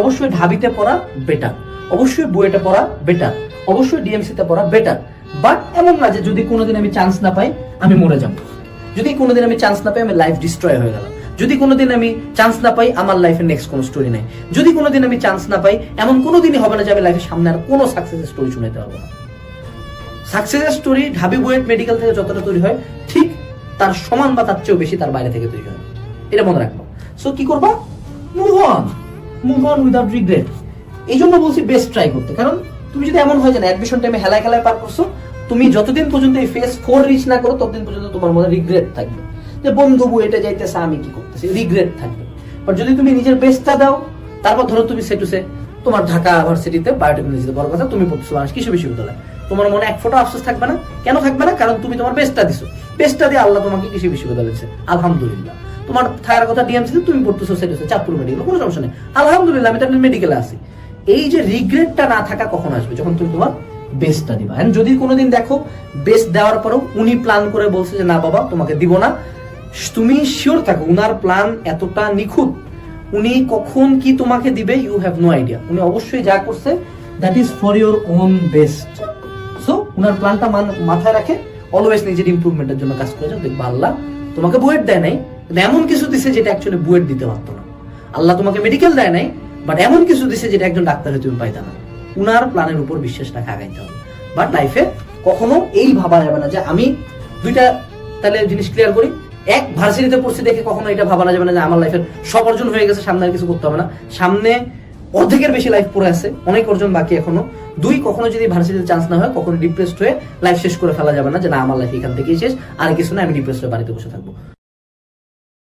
অবশ্যই ঢাবিতে পড়া বেটার অবশ্যই বুয়েটে পড়া বেটার অবশ্যই ডিএমসিতে পড়া বেটার বাট এমন না যে যদি কোনোদিন আমি চান্স না পাই, আমি মরে যাব। যদি কোনোদিন আমি চান্স না পাই আমি লাইফ ডিস্ট্রয় হয়ে গেলাম যদি কোনোদিন আমি চান্স না পাই, আমার লাইফের নেক্সট কোনো স্টোরি নাই। যদি কোনোদিন আমি চান্স না পাই, এমন কোনোদিনই হবে না যে আমি লাইফের সামনে আর কোনো সাকসেসের স্টোরি শুনাইতে পারব না। সাকসেসের স্টোরি ঢাবি বুয়েট মেডিকেল থেকে যতটা তৈরি হয়, ঠিক তার সমান বা তার চেয়েও বেশি তার বাইরে থেকে তৈরি হয়। এটা মনে রাখব। সো কি করবা? Move on move on without regret এই জন্য বলছি বেস্ট ট্রাই করতে। কারণ তুমি যদি এমন হয় যে অ্যাডমিশন টাইমে হেলায় খেলায় পার করছ, তুমি যতদিন পর্যন্ত এই ফেস ফোর রিচ না করো, ততদিন পর্যন্ত তোমার মনে রিগ্রেট থাকবে। যে বন্ধু এটা যাইতেছে, আমি কি করতেছি? রিগ্রেট থাকবে। বাট যদি তুমি নিজের বেস্টটা দাও, তারপর ধরো তুমি সে টু সে তোমার ঢাকা ইউনিভার্সিটিতে বায়োটেকনোলজিতে বড় কথা, তুমি পড়তেছো বাংলাদেশ কৃষি বিশ্ববিদ্যালয়। তোমার মনে এক ফোটো আফসোস থাকবে না। কেন থাকবে না? কারণ তুমি তোমার বেস্টটা দিছো। বেস্টটা দিয়ে আল্লাহ তোমাকে কৃষি বিশ্ববিদ্যালয় আলহামদুলিল্লাহ। তোমার থাকার কথা ডিএমসি তুমি পড়তেছো, সেটা হচ্ছে চাঁদপুর মেডিকেল কোনো সমস্যা নেই। আলহামদুলিল্লাহ, আমি তাহলে মেডিকেলে আছি। এই যে রিগ্রেটটা না থাকা কখন আসবে? যখন তুমি তোমার বেস্টটা দিবা। And যদি কোনোদিন দেখো বেস্ট দেওয়ার পরেও উনি প্ল্যান করে বলছে যে, না বাবা, তোমাকে দিব না। তুমি শিওর থাকো, উনার প্ল্যান এতটা নিখুঁত। উনি কখন কি তোমাকে দিবে ইউ হ্যাভ নো আইডিয়া উনি অবশ্যই যা করছে that is for your own best so উনার প্ল্যানটা মাথায় রাখে অলওয়েজ নিজের ইমপ্রুভমেন্টের জন্য কাজ করে যাও, দেখবা আল্লাহ তোমাকে বুয়েট দেয় নাই এমন কিছু দিছে যেটা অ্যাকচুয়ালি বুয়েট দিতে পারতো না। আল্লাহ তোমাকে মেডিকেল দেয় নাই বাট এমন কিছু দিছে যেটা একজন ডাক্তারে তুমি পাইতা না। উনার প্ল্যানের উপর বিশ্বাস রাখা আগাইতে হবে। বাট লাইফে কখনো এই ভাবা যাবে না যে আমি দুইটা তাহলে জিনিস ক্লিয়ার করি, এক ভার্সিটিতে পড়ছি দেখে কখনো এটা ভাবা যাবে না যে আমার লাইফের সব অর্জন হয়ে গেছে, সামনে আর কিছু করতে হবে না। সামনে অর্ধেকের বেশি লাইফ পড়ে আছে, অনেক অর্জন বাকি এখনও। দুই, কখনো যদি ভার্সিটিতে চান্স না হয়, কখনো ডিপ্রেসড হয়ে লাইফ শেষ করে ফেলা যাবে না যে, না, আমার লাইফ এখান থেকেই শেষ, আর কিছু না, আমি ডিপ্রেসড হয়ে বাড়িতে বসে থাকব।